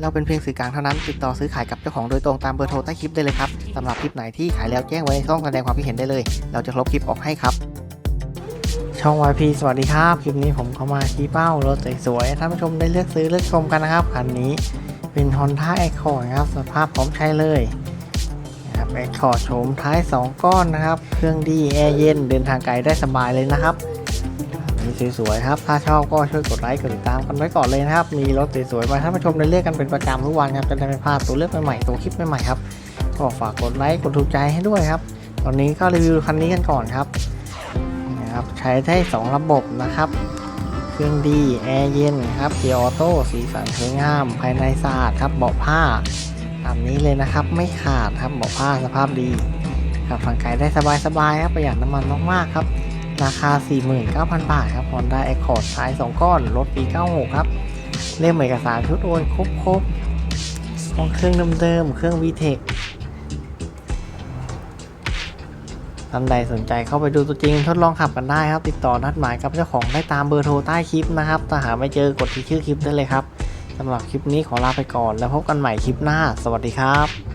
เราเป็นเพียงสื่อกลางเท่านั้น ติดต่อซื้อขายกับเจ้าของโดยตรงตามเบอร์โทรใต้คลิปได้เลยครับสำหรับคลิปไหนที่ขายแล้วแจ้งไว้ในช่องแสดงความคิดเห็นได้เลย เราจะลบคลิปออกให้ครับ ช่อง YP สวัสดีครับ คลิปนี้ผมเข้ามาชี้เป้ารถสวยๆท่านผู้ชมได้เลือกซื้อเลือกชมกันนะครับคันนี้เป็น Honda Accord ครับสภาพพร้อมใช้เลยนะครับ Accord โฉมท้าย 2 ก้อนนะครับ เครื่องดีแอร์เย็นเดินทางไกลได้สบายเลยนะครับ นี่สวยๆครับ ถ้าชอบก็ช่วยกดไลค์กดติดตามกันไว้ก่อนเลยนะครับ มีรถสวยๆมาท่านผู้ชมได้เลือกกันเป็นประจำทุกวันครับ จะได้ไม่พลาดตัวเลือกใหม่ๆตัวคลิปใหม่ๆครับ ก็ฝากกดไลค์กดถูกใจให้ด้วยครับ ตอนนี้ก็รีวิวคันนี้กันก่อนครับนะครับใช้ได้2ระบบนะครับ เครื่องดีแอร์เย็นครับเกียร์ออโต้สีสันสวยงาม ภายในสะอาดครับเบาะผ้าตามนี้เลยนะครับ ไม่ขาดครับเบาะผ้าสภาพดีขับทางไกลได้สบายๆครับประหยัดน้ำมันมากๆครับ ราคา 49,000 บาทครับ Honda Accord ท้าย 2 ก้อน รถปี 96 ครับ เล่มเอกสารชุดโอนครบๆของเครื่องเดิมๆ เครื่อง VTEC ท่านใดสนใจเข้าไปดูตัวจริงทดลองขับกันได้ครับ ติดต่อนัดหมายกับเจ้าของได้ตามเบอร์โทรใต้คลิปนะครับ ถ้าหาไม่เจอกดที่ชื่อคลิปได้เลยครับสำหรับคลิปนี้ขอลาไปก่อน แล้วพบกันใหม่คลิปหน้า สวัสดีครับ